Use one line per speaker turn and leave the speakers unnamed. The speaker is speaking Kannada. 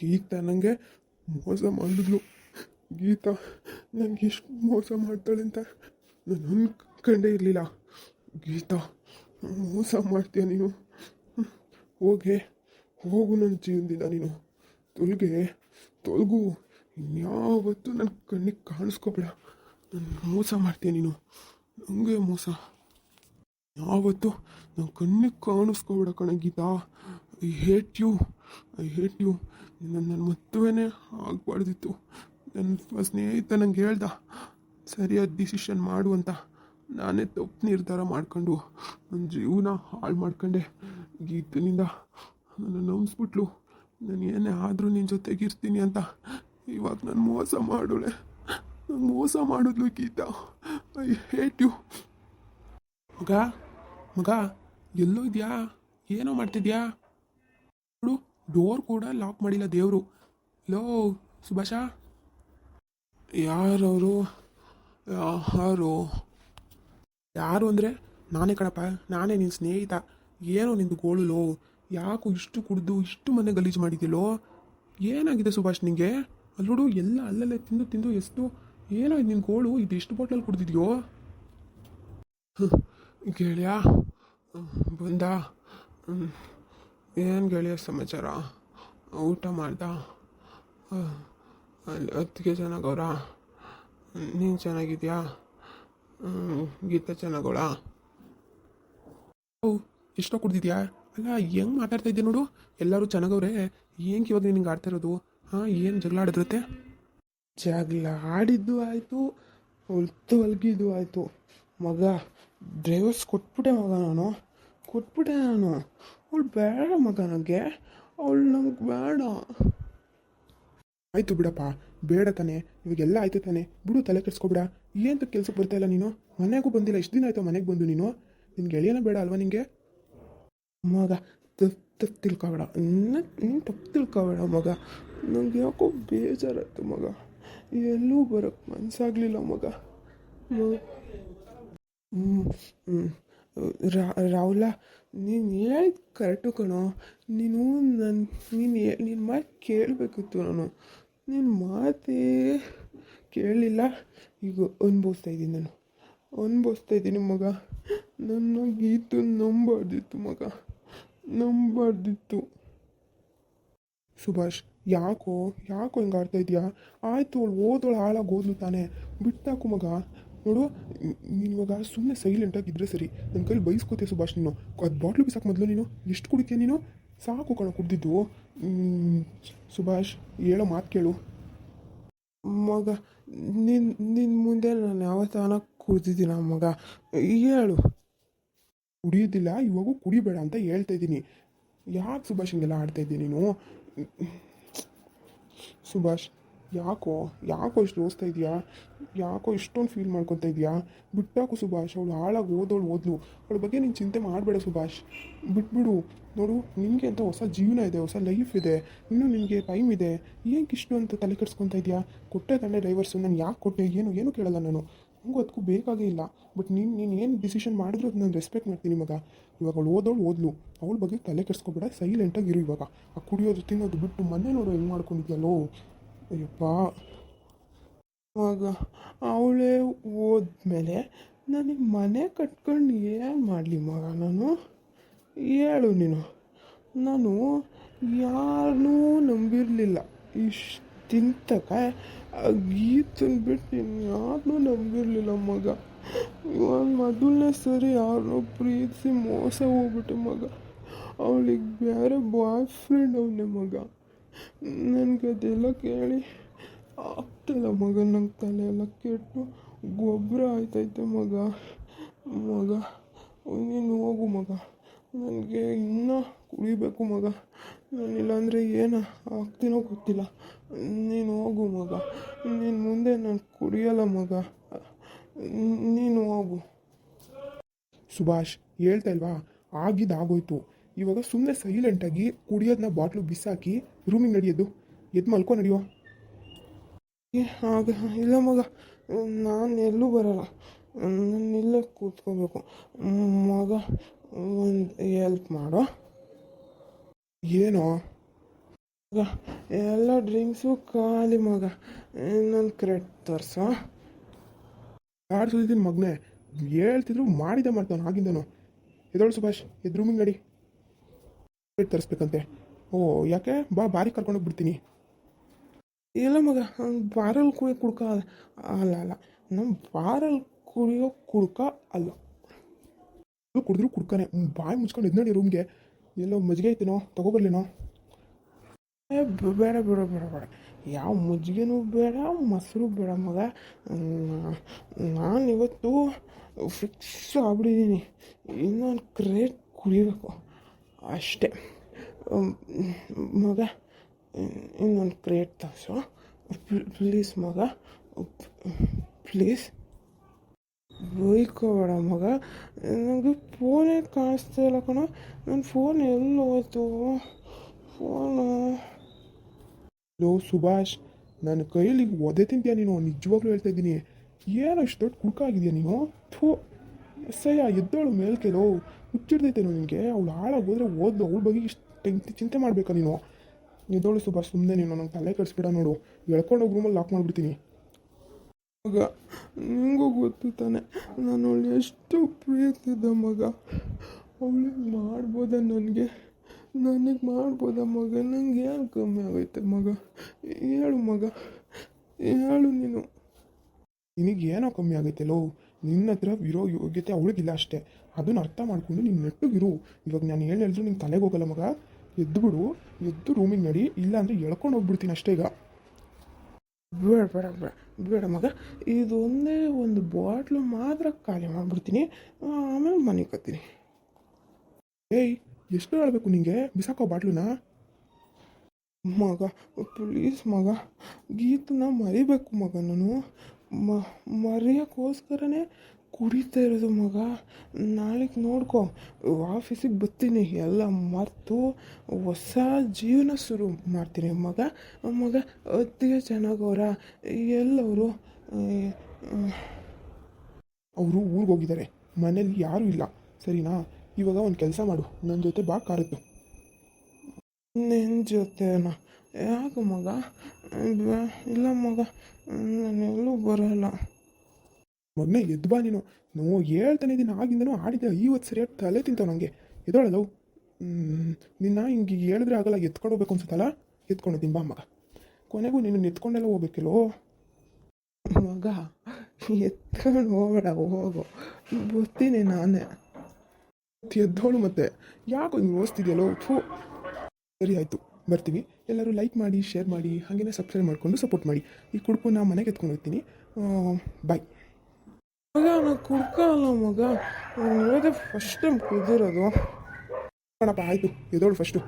ಗೀತಾ ನನಗೆ ಮೋಸ ಮಾಡಿದ್ಲು. ಗೀತಾ ನನಗೆ ಎಷ್ಟು ಮೋಸ ಮಾಡ್ತಾಳೆ ಅಂತ ನಾನು ಅನ್ಕೊಂಡೇ ಇರಲಿಲ್ಲ. ಗೀತಾ, ಮೋಸ ಮಾಡ್ತೀಯ ನೀನು. ಹೋಗೆ, ಹೋಗು ನನ್ನ ಜೀವನದಿಂದ ನೀನು. ತೊಲಗೆ, ತೊಲಗು. ಇನ್ಯಾವತ್ತೂ ನನ್ನ ಕಣ್ಣಿಗೆ ಕಾಣಿಸ್ಕೋಬೇಡ. ನಾನು ಮೋಸ ಮಾಡ್ತೀಯ ನೀನು? ನನಗೆ ಮೋಸ. ಯಾವತ್ತು ನನ್ನ ಕಣ್ಣಿಗೆ ಕಾಣಿಸ್ಕೋಬೇಡ ಕಣ Geetha. I hate you I hate you ನನ್ನ ಮತ್ತುವೇ ಆಗಬಾರ್ದಿತ್ತು. ನನ್ನ ಸ್ನೇಹಿತ ನಂಗೆ ಹೇಳ್ದ, ಸರಿಯಾದ ಡಿಸಿಷನ್ ಮಾಡು ಅಂತ. ನಾನೇ ತಪ್ಪು ನಿರ್ಧಾರ ಮಾಡ್ಕೊಂಡು ನನ್ನ ಜೀವನ ಹಾಳು ಮಾಡ್ಕೊಂಡೆ. ಗೀತನಿಂದ ನನ್ನ ನಂಬಿಸ್ಬಿಟ್ಲು. ನಾನು ಏನೇ ಆದರೂ ನಿನ್ನ ಜೊತೆಗಿರ್ತೀನಿ ಅಂತ. ಇವಾಗ ನಾನು ಮೋಸ ಮಾಡೋಳೆ. ನಾನು ಮೋಸ ಮಾಡಿದ್ಲು ಗೀತ. ಐ ಹೇಟ್ ಯು ಮಗ ಮಗ ಎಲ್ಲೋ ಇದೆಯಾ ಏನೋ ಮಾಡ್ತಿದ್ಯಾ? ನೋಡು ಡೋರ್ ಕೂಡ ಲಾಕ್ ಮಾಡಿಲ್ಲ ದೇವರು. ಲೋ, ಸುಭಾಷ. ಯಾರವರು? ಯಾರು? ಯಾರು ಅಂದರೆ ನಾನೇ ಕಣಪ್ಪ, ನಾನೇ ನಿನ್ನ ಸ್ನೇಹಿತ. ಏನೋ ನಿಂದು ಗೋಳುಲೋ ಯಾಕೋ ಇಷ್ಟು ಕುಡಿದು, ಇಷ್ಟು ಮನೆ ಗಲೀಜು ಮಾಡಿದ್ಯಲ್ಲೋ ಏನಾಗಿದೆ ಸುಭಾಷ್ ನಿಂಗೆ? ಅಲ್ಲೋಡು ಎಲ್ಲ ಅಲ್ಲಲ್ಲೇ ತಿಂದು ತಿಂದು ಎಷ್ಟು ಏನೋ ನಿನ್ನ ಗೋಳು? ಇದು ಎಷ್ಟು ಬಾಟ್ಲಲ್ಲಿ ಕುಡ್ದಿದ್ಯೋ? ಗೆಳೆಯ, ಬಂದ. ಏನು ಗೆಳೆಯ ಸಮಾಚಾರ? ಊಟ ಮಾಡ್ದ? ಅಲ್ಲಿ ಹತ್ತಿಗೆ ಚೆನ್ನಾಗವ್ರ ನೀನು ಚೆನ್ನಾಗಿದ್ಯಾ? ಗೀತ ಚೆನ್ನಾಗವಳ ಓ, ಎಷ್ಟೋ ಕುಡ್ದಿದ್ಯಾ? ಅಲ್ಲ, ಹೆಂಗೆ ಮಾತಾಡ್ತಾ ಇದ್ದೆ ನೋಡು. ಎಲ್ಲರೂ ಚೆನ್ನಾಗವ್ರೆ. ಹೆಂಗೆ ಇವಾಗ ನಿನಗೆ ಆಡ್ತಾ ಇರೋದು? ಹಾಂ, ಏನು ಜಗಳ ಆಡಿದ್ರತ್ತೆ? ಜಗಳ ಆಡಿದ್ದು ಆಯಿತು, ಹೊಲ್ತು ಹೊಲ್ಗಿದ್ದು ಆಯಿತು. ಮಗ ಡ್ರೈವರ್ಸ್ ಕೊಟ್ಬಿಟ್ಟೆ ಮಗ ನಾನು. ಕೊಟ್ಬಿಟ್ಟೆ ನಾನು. ಅವಳು ಬೇಡ ಮಗ ನನಗೆ ಅವಳು ನಮಗೆ ಬೇಡ. ಆಯಿತು ಬಿಡಪ್ಪ, ಬೇಡ ತಾನೆ, ಇವಾಗೆಲ್ಲ ಆಯ್ತು ತಾನೆ. ಬಿಡು, ತಲೆ ಕೆಡಿಸ್ಕೊಬಿಡ. ಏನು ಕೆಲ್ಸಕ್ಕೆ ಬರ್ತಾ ಇಲ್ಲ ನೀನು? ಮನೆಗೂ ಬಂದಿಲ್ಲ ಎಷ್ಟು ದಿನ ಆಯಿತು ಮನೆಗೆ ಬಂದು ನೀನು? ನಿನ್ಗೆ ಗೆಳೆಯನ ಬೇಡ ಅಲ್ವಾ ನಿನಗೆ ಮಗ ತಪ್ಪು ತಿಳ್ಕೊಬೇಡ. ನೀನು ತಪ್ಪು ತಿಳ್ಕೊಬೇಡ ಮಗ. ನಂಗೆ ಯಾಕೋ ಬೇಜಾರಾಯ್ತು ಮಗ. ಎಲ್ಲೂ ಬರೋಕ್ಕೆ ಮನಸ್ಸಾಗಲಿಲ್ಲ ಮಗ. ಹ್ಞೂ ಹ್ಞೂ ರಾಹುಲ, ನೀನು ಹೇಳಿದ ಕರೆಕ್ಟು ಕಣೋ. ನೀನು ನನ್ನ ನೀನು ನಿನ್ನ ಮಾತು ಕೇಳಬೇಕಿತ್ತು ನಾನು. ನಿನ್ನ ಮಾತೇ ಕೇಳಲಿಲ್ಲ ಈಗ ಅನುಭವಿಸ್ತಾ ಇದ್ದೀನಿ ನಾನು. ಅನುಭವಿಸ್ತಾ ಇದ್ದೀನಿ ಮಗ. ನನ್ನ ಗೀತು ನಂಬಾರ್ದಿತ್ತು ಮಗ. ನಂಬಾರ್ದಿತ್ತು. ಸುಭಾಷ್, ಯಾಕೋ ಯಾಕೋ ಹಿಂಗೆ ಆಡ್ತಾ ಇದೆಯಾ? ಆಯಿತು, ಅವಳು ಓದೋಳು ಹಾಳಾಗಿ ಓದ್ಲು ತಾನೆ. ಬಿಟ್ಟಾಕು ಮಗ. ನೋಡು ನೀನು ಇವಾಗ ಸುಮ್ಮನೆ ಸೈಲೆಂಟಾಗಿ ಇದ್ರೆ ಸರಿ. ನನ್ನ ಕೈಲಿ ಬೈಸ್ಕೋತೀಯ ಸುಭಾಷ್ ನೀನು. ಅದು ಬಾಟ್ಲು ಬಿಸಾಕು ಮೊದಲು ನೀನು. ಎಷ್ಟು ಕುಡಿತೀಯ ನೀನು? ಸಾಕು ಕಣ, ಕುಡ್ದಿದ್ದು. ಸುಭಾಷ್, ಹೇಳೋ ಮಾತು ಕೇಳು. ಮಗ ನಿನ್ನ ನಿನ್ನ ಮುಂದೆ ನಾನು ಯಾವತ್ತಾನ ಕುಡ್ದಿದ್ದೀನ ಮಗ? ಹೇಳು. ಕುಡಿಯೋದಿಲ್ಲ, ಇವಾಗೂ ಕುಡಿಬೇಡ ಅಂತ ಹೇಳ್ತಾ ಇದ್ದೀನಿ. ಯಾಕೆ ಸುಭಾಷ್ ಹಿಂಗೆಲ್ಲ ಆಡ್ತಾ ಇದ್ದೀನಿ ನೀನು? ಸುಭಾಷ್, ಯಾಕೋ ಯಾಕೋ ಇಷ್ಟು ಓದಿಸ್ತಾ ಇದೆಯಾ? ಯಾಕೋ ಇಷ್ಟೊಂದು ಫೀಲ್ ಮಾಡ್ಕೊತಾ ಇದೆಯಾ? ಬಿಟ್ಟಾಕು ಸುಭಾಷ್, ಅವಳು ಹಾಳಾಗಿ ಓದೋಳು ಓದ್ಲು ಅವಳ ಬಗ್ಗೆ ನೀನು ಚಿಂತೆ ಮಾಡಬೇಡ ಸುಭಾಷ್. ಬಿಟ್ಬಿಡು. ನೋಡು, ನಿನಗೆ ಅಂತ ಹೊಸ ಜೀವನ ಇದೆ, ಹೊಸ ಲೈಫ್ ಇದೆ. ಇನ್ನೂ ನಿನಗೆ ಟೈಮ್ ಇದೆ. ಏನಕ್ಕೆ ಇಷ್ಟು ಅಂತ ತಲೆ ಕೆಡ್ಸ್ಕೊತಾ ಇದೆಯಾ? ಕೊಟ್ಟೆ ತಾನೇ ಡ್ರೈವರ್ಸು ನಾನು ಯಾಕೆ ಕೊಟ್ಟೆ? ಏನು ಏನು ಕೇಳಲ್ಲ ನಾನು. ನನಗೂ ಅದಕ್ಕೂ ಬೇಕಾಗೇ ಇಲ್ಲ. ಬಟ್ ನೀನು ನೀನು ಏನು ಡಿಸಿಷನ್ ಮಾಡಿದ್ರು ಅದು ನಾನು ರೆಸ್ಪೆಕ್ಟ್ ಮಾಡ್ತೀನಿ ಮಗ. ಇವಾಗ ಅವಳು ಓದೋಳು ಓದ್ಲು. ಅವಳ ಬಗ್ಗೆ ತಲೆ ಕೆಡಿಸ್ಕೊಬೇಡ ಸೈಲೆಂಟಾಗಿರು ಇವಾಗ. ಆ ಕುಡಿಯೋದು, ತಿನ್ನೋದು ಬಿಟ್ಟು ಮನೆ ನೋಡು ಹೆಂಗೆ ಮಾಡ್ಕೊಂಡಿದ್ಯಲ್ಲೋ. ಅಯ್ಯಪ್ಪ. ಆಗ ಅವಳೇ ಹೋದ್ಮೇಲೆ ನನಗೆ ಮನೆ ಕಟ್ಕೊಂಡು ಏನು ಮಾಡಲಿ ಮಗ ನಾನು? ಹೇಳು ನೀನು. ನಾನು ಯಾರನ್ನೂ ನಂಬಿರಲಿಲ್ಲ. ಇಷ್ಟು ತಿಂತಕ ಗೀತನ್ ನೀನು ಯಾರನ್ನೂ ನಂಬಿರಲಿಲ್ಲ ಮಗ. ಇವಾಗ ಮೊದಲನೇ ಸರಿ ಯಾರನ್ನೂ ಪ್ರೀತಿಸಿ ಮೋಸ ಹೋಗ್ಬಿಟ್ಟು ಮಗ. ಅವಳಿಗೆ ಬೇರೆ ಬಾಯ್ ಫ್ರೆಂಡ್ ಅವನೇ ಮಗ. ನನಗೆ ಅದೆಲ್ಲ ಕೇಳಿ ಆಗ್ತಿಲ್ಲ ಮಗ, ನಂಗೆ ತಲೆ ಎಲ್ಲ ಕೆಟ್ಟು ಗೊಬ್ಬರ ಆಯ್ತೈತೆ ಮಗ. ಮಗ, ನೀನು ಹೋಗು ಮಗ. ನನಗೆ ಇನ್ನೂ ಕುಡಿಬೇಕು ಮಗ. ನಾನಿಲ್ಲಾಂದರೆ ಏನು ಆಗ್ತೀನೋ ಗೊತ್ತಿಲ್ಲ. ನೀನು ಹೋಗು ಮಗ. ನೀನು ಮುಂದೆ ನಾನು ಕುಡಿಯಲ್ಲ ಮಗ. ನೀನು ಹೋಗು. ಸುಭಾಷ್, ಹೇಳ್ತಾ ಇಲ್ವಾ? ಆಗಿದ್ದು ಆಗೋಯ್ತು. ಇವಾಗ ಸುಮ್ಮನೆ ಸೈಲೆಂಟಾಗಿ ಕುಡಿಯೋದನ್ನ ಬಾಟ್ಲು ಬಿಸಾಕಿ ರೂಮಿಗೆ ನಡೆಯೋದು. ಎದ್ದು ಮಲ್ಕೊ ನಡೆಯೋ. ಆಗ ಇಲ್ಲ ಮಗ ನಾನು ಎಲ್ಲೂ ಬರಲ್ಲ. ನಾನು ಇಲ್ಲೇ ಕೂತ್ಕೋಬೇಕು. ಮಗ, ಒಂದು ಹೆಲ್ಪ್ ಮಾಡೋ. ಏನೋ? ಮಗ, ಎಲ್ಲ ಡ್ರಿಂಕ್ಸು ಖಾಲಿ ಮಗ. ಇನ್ನೊಂದು ಕ್ರೆಟ್ ತೋರಿಸು. ಸುದ್ದಿದ್ದೀನಿ ಮಗನೇ? ಹೇಳ್ತಿದ್ರು, ಮಾಡಿದೆ ಮಾಡ್ತಾನೆ ಆಗಿಂದನು. ಎದೋಳು ಸುಭಾಷ್, ಎದ್ ಮುಂಗಡಿ ನಡಿ. ಕ್ರೆಟ್ ತರಿಸ್ಬೇಕಂತೆ. ಓ, ಯಾಕೆ? ಬಾ, ಬಾರಿ ಕರ್ಕೊಂಡೋಗಿ ಬಿಡ್ತೀನಿ ಇಲ್ಲ ಮಗ ಬಾರಲ್ಲಿ ಕುಡಿಯೋ ಕುಡ್ಕ ಅಲ್ಲ ಅಲ್ಲ ನಮ್ಮ ಬಾರಲ್ಲಿ ಕುಡಿಯೋ ಕುಡ್ಕ ಅಲ್ಲ. ಕುಡಿದ್ರು ಕುಡ್ಕನೆ. ಬಾಯಿ ಮುಚ್ಕೊಂಡು ಇದ್ನಡಿ ನೋಡಿ ರೂಮ್ಗೆ ಎಲ್ಲೋ ಮಜ್ಜಿಗೆ ಐತೇನೋ ತಗೋಬರ್ಲಿನೋ ಏ ಬೇಡ ಬೇಡ ಬೇಡ ಬೇಡ. ಯಾವ ಮಜ್ಜಿಗೆನೂ ಬೇಡ, ಮೊಸರು ಬೇಡ ಮಗ. ನಾನು ಇವತ್ತು ಫಿಕ್ಸ್ ಆಗ್ಬಿಟ್ಟಿದ್ದೀನಿ ಇನ್ನೊಂದು ಕ್ರೇಟ್ ಕುಡಿಬೇಕು. ಅಷ್ಟೇ. ಮಗ. ಇನ್ನೊಂದು ಪ್ಲೇಟ್ ತರಿಸು. ಪ್ಲೀಸ್ ಮಗ. ಪ್ಲೀಸ್. ಬೈಕೋಬೇಡ ಮಗ. ನನಗೆ ಫೋನೇ ಕಾಣಿಸ್ತಾ ಇಲ್ಲ ಕಣ. ನನ್ನ ಫೋನ್ ಎಲ್ಲಿ ಹೋಯ್ತು? ಫೋನು ಲೋ ಸುಭಾಷ್. ನನ್ನ ಕೈಯಲ್ಲಿ ಒದೆ ತಿಂತೀಯ ನೀನು? ನಿಜವಾಗ್ಲೂ ಹೇಳ್ತಾ ಇದ್ದೀನಿ. ಏನು ಇಷ್ಟು ದೊಡ್ಡ ಕುಡ್ಕ ಆಗಿದೆಯಾ ನೀನು? ಥೂ. ಸಯ್ಯ ಎದ್ದೋಳು ಮೇಲ್ಕೆಲೋ. ಹುಚ್ಚಿಡ್ದೈತೇನೋ ನಿನಗೆ. ಅವಳು ಹಾಳಾಗೋದ್ರೆ ಓದ್ಲು. ಅವಳ ಬಗ್ಗೆ ಇಷ್ಟು ಚಿಂತೆ ಮಾಡಬೇಕಾ ನೀನು? ಎದ್ದೋಳು ಸುಭಾಷ್ ಸುಮ್ಮನೆ ನೀನು ನಂಗೆ ತಲೆ ಕೆಡಿಸ್ಬೇಡ ನೋಡು. ಎಳ್ಕೊಂಡು ರೂಮಲ್ಲಿ ಲಾಕ್ ಮಾಡಿಬಿಡ್ತೀನಿ. ಮಗ, ನಿಂಗೂ ಗೊತ್ತು ತಾನೆ, ನಾನು ಅವಳು ಎಷ್ಟು ಪ್ರೀತಿದ್ದ ಮಗ. ಅವಳಿಗೆ ಮಾಡ್ಬೋದ ನನಗೆ? ನನಗೆ ಮಾಡ್ಬೋದ ಮಗ? ನಂಗೆ ಏನು ಕಮ್ಮಿ ಆಗೈತೆ ಮಗ? ಹೇಳು ಮಗ, ಹೇಳು ನೀನು. ನಿನಗೆ ಏನೋ ಕಮ್ಮಿ ಆಗೈತೆ ಲೋ? ನಿನ್ನ ಹತ್ರ ಇರೋ ಯೋಗ್ಯತೆ ಅವಳಿಗಿಲ್ಲ ಅಷ್ಟೇ. ಅದನ್ನ ಅರ್ಥ ಮಾಡ್ಕೊಂಡು ನೀನು ನೆಟ್ಟಗಿರು ಇವಾಗ ನಾನು ಏನು ಹೇಳಿದ್ರು ನಿನ್ನ ತಲೆಗೆ ಹೋಗಲ್ಲ ಮಗ. ಎದ್ದು ಬಿಡು ಎದ್ದು ರೂಮಿಗೆ ನಡಿ ಇಲ್ಲ ಅಂದರೆ ಎಳ್ಕೊಂಡು ಹೋಗ್ಬಿಡ್ತೀನಿ ಅಷ್ಟೇ ಈಗ. ಬೇಡ ಬೇಡ ಬೇಡ ಬೇಡ ಮಗ. ಇದೊಂದೇ ಒಂದು ಬಾಟ್ಲು ಮಾತ್ರ ಖಾಲಿ ಮಾಡಿಬಿಡ್ತೀನಿ. ಆಮೇಲೆ ಮನೆಗೆ ಕತ್ತೀನಿ ಏಯ್, ಎಷ್ಟು ಹೇಳಬೇಕು ನಿಂಗೆ? ಬಿಸಾಕೋ ಬಾಟ್ಲುನ? ಮಗ, ಪ್ಲೀಸ್ ಮಗ, ಗೀತನ ಮರಿಬೇಕು ಮಗ ನಾನು. ಮ, ಮರೆಯೋಕ್ಕೋಸ್ಕರನೇ ಕುಡಿತಾ ಇರೋದು ಮಗ. ನಾಳೆಗೆ ನೋಡ್ಕೊ. ಆಫೀಸಿಗೆ ಬರ್ತೀನಿ. ಎಲ್ಲ ಮರೆತು ಹೊಸ ಜೀವನ ಶುರು ಮಾಡ್ತೀನಿ ಮಗ. ಮಗ, ಅತ್ತಿಗೆ ಚೆನ್ನಾಗವ್ರ ಎಲ್ಲವರು ಅವರು ಊರಿಗೆ ಹೋಗಿದ್ದಾರೆ. ಮನೇಲಿ ಯಾರೂ ಇಲ್ಲ. ಸರಿನಾ? ಇವಾಗ ಒಂದು ಕೆಲಸ ಮಾಡು. ನನ್ನ ಜೊತೆ ಬಾ ಕಾರತ್ತು ನಿನ್ನ ಜೊತೆನಾ? ಯಾಕೆ ಮಗ? ಇಲ್ಲ ಮಗ. ನಾನೆಲ್ಲೂ ಬರೋಲ್ಲ. ಮಗನೇ ಎದ್ದು ಬಾ ನೀನು. ನೋ, ಹೇಳ್ತಾನೆ ಇದ್ದೀನಿ ಆಗಿಂದನೂ ಆಡಿದ್ದೆ ಇವತ್ತು ಸರಿಯಾಗಿ ತಲೆ ತಿಂತಾವ ನನಗೆ ಎದೋಳಲ್ಲ ನಿನ್ನ ಹಿಂಗೆ ಹೇಳಿದ್ರೆ ಆಗಲ್ಲ. ಎತ್ಕೊಂಡು ಹೋಗ್ಬೇಕು ಅನ್ಸುತ್ತಲ್ಲ? ಎತ್ಕೊಂಡಿದ್ದೀನಿ ಬಾ ಮಗ. ಕೊನೆಗೂ ನೀನು ಎತ್ಕೊಂಡೆಲ್ಲ ಹೋಗ್ಬೇಕಿಲ್ಲೋ? ಮಗ, ಎತ್ಕೊಂಡು ಹೋಗಬೇಡ, ಹೋಗು. ಬರ್ತೀನಿ ನಾನೇ. ಎದ್ದೋಳು ಮತ್ತೆ. ಯಾಕೋ ಹಿಂಗೆ ಓದಿಸ್ತಿದ್ಯಲ್ಲೋ ಥೂ. ಸರಿ ಆಯಿತು. ಬರ್ತೀವಿ ಎಲ್ಲರೂ ಲೈಕ್ ಮಾಡಿ ಶೇರ್ ಮಾಡಿ ಹಾಗೆಯೇ ಸಬ್ಸ್ಕ್ರೈಬ್ ಮಾಡಿಕೊಂಡು ಸಪೋರ್ಟ್ ಮಾಡಿ. ಈ ಕುಡುಕು ನಾನು ಮನೆಗೆ ಎತ್ಕೊಂಡು ಹೋಗ್ತೀನಿ. ಬಾಯ್ ಮಗ ನಾನು ಕುಡ್ಕಲ್ಲ ಮಗ? ನಾನು ಫಸ್ಟ್ ಟೈಮ್ ಕುಡ್ದಿರೋದು ಕಣಪ್ಪ ಆಯಿತು ಎದೋಳು ಫಸ್ಟು